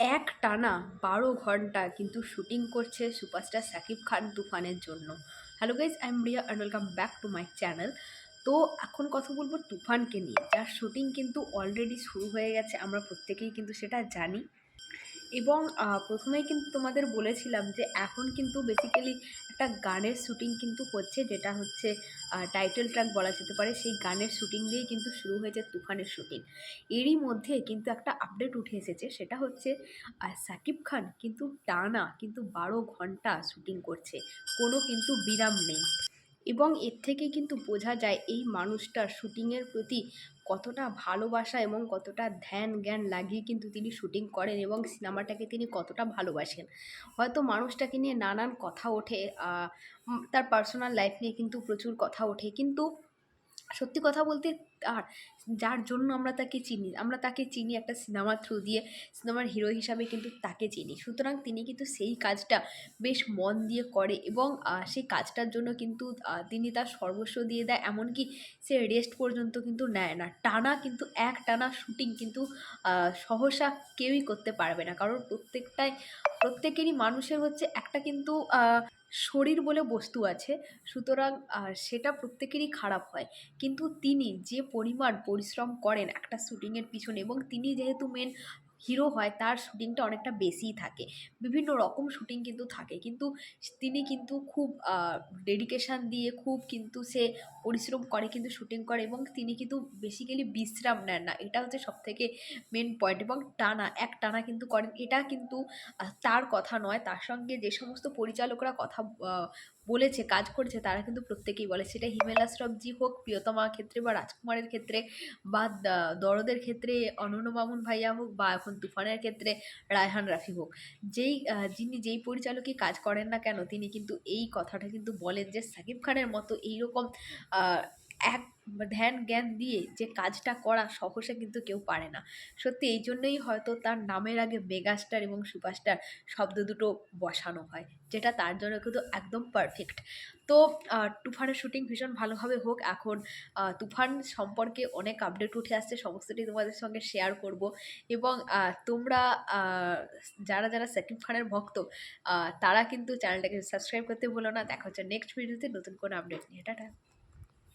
এক টানা বারো ঘণ্টা কিন্তু শুটিং করছে সুপারস্টার সাকিব খান তুফানের জন্য। Hello guys I am Riya and welcome back to my channel তো এখন কথা বলব তুফানকে নিয়ে। যার শুটিং কিন্তু অলরেডি শুরু হয়ে গেছে, আমরা প্রত্যেকেই কিন্তু সেটা জানি। এবং প্রথমেই কিন্তু তোমাদের বলেছিলাম যে এখন কিন্তু বেসিক্যালি একটা গানের শ্যুটিং কিন্তু হচ্ছে যেটা হচ্ছে টাইটেল ট্র্যাক বলা যেতে পারে। সেই গানের শ্যুটিং দিয়েই কিন্তু শুরু হয়েছে তুফানের শ্যুটিং এরই মধ্যে কিন্তু একটা আপডেট উঠে এসেছে, সেটা হচ্ছে সাকিব খান কিন্তু টানা কিন্তু বারো ঘণ্টা শ্যুটিং করছে। কোনো কিন্তু বিরাম নেই। এবং এর থেকে কিন্তু বোঝা যায় এই মানুষটার শুটিংয়ের প্রতি কতটা ভালোবাসা এবং কতটা ধ্যান জ্ঞান লাগিয়ে কিন্তু তিনি শুটিং করেন এবং সিনেমাটাকে তিনি কতটা ভালোবাসেন। হয়তো মানুষটাকে নিয়ে নানান কথা ওঠে তার পার্সোনাল লাইফ নিয়ে কিন্তু প্রচুর কথা ওঠে। কিন্তু সত্যি কথা বলতে আর যার জন্য আমরা তাকে চিনি, আমরা তাকে চিনি একটা সিনেমার থ্রু দিয়ে, সিনেমার হিরো হিসাবে কিন্তু তাকে চিনি। সুতরাং তিনি কিন্তু সেই কাজটা বেশ মন দিয়ে করে এবং সেই কাজটার জন্য কিন্তু তিনি তার সর্বস্ব দিয়ে দেয়। এমনকি সে রেস্ট পর্যন্ত কিন্তু নেয় না। টানা কিন্তু এক টানা শুটিং কিন্তু সহসা কেউই করতে পারবে না। কারণ প্রত্যেকটাই, প্রত্যেকেরই মানুষের হচ্ছে একটা কিন্তু শরীর বলে বস্তু আছে, সুতরাং সেটা প্রত্যেকেরই খারাপ হয়। কিন্তু তিনি যে পরিমাণ পরিশ্রম করেন একটা শ্যুটিংয়ের পিছনে এবং তিনি যেহেতু মেন হিরো হয়, তার শুটিংটা অনেকটা বেশিই থাকে। বিভিন্ন রকম শুটিং কিন্তু থাকে, কিন্তু তিনি কিন্তু খুব ডেডিকেশান দিয়ে খুব কিন্তু সে পরিশ্রম করে, কিন্তু শুটিং করে এবং তিনি কিন্তু বেসিক্যালি বিশ্রাম নেন না। এটা হচ্ছে সবথেকে মেন পয়েন্ট এবং টানা, এক টানা কিন্তু করেন। এটা কিন্তু তার কথা নয়, তার সঙ্গে যে সমস্ত পরিচালকরা কথা বলেছে, কাজ করেছে, তারা কিন্তু প্রত্যেকেই বলে। সেটা হিমেলা শ্রফজি হোক, প্রিয়তমা ক্ষেত্রে বা রাজকুমারের ক্ষেত্রে বা দরদের ক্ষেত্রে অনন্য মামুন ভাইয়া হোক বা এখন তুফানের ক্ষেত্রে রায়হান রাফি হোক। যেই যিনি যেই পরিচালকই কাজ করেন না কেন, তিনি কিন্তু এই কথাটা কিন্তু বলেন যে সাকিব খানের মতো এইরকম এক ধ্যান জ্ঞান দিয়ে যে কাজটা করা সহসা কিন্তু কেউ পারে না। সত্যি এই জন্যই হয়তো তার নামের আগে মেগাস্টার এবং সুপারস্টার শব্দ দুটো বসানো হয়, যেটা তার জন্য কিন্তু একদম পারফেক্ট তো তুফানের শুটিং ভীষণ ভালোভাবে হোক, এখন তুফান সম্পর্কে অনেক আপডেট উঠে আসছে, সমস্তটি তোমাদের সঙ্গে শেয়ার করব। এবং তোমরা যারা যারা সাকিব খানের ভক্ত তারা কিন্তু চ্যানেলটাকে সাবস্ক্রাইব করতে ভুলো না। দেখা হচ্ছে নেক্সট ভিডিওতে নতুন কোনো আপডেট নিয়ে। টাটা।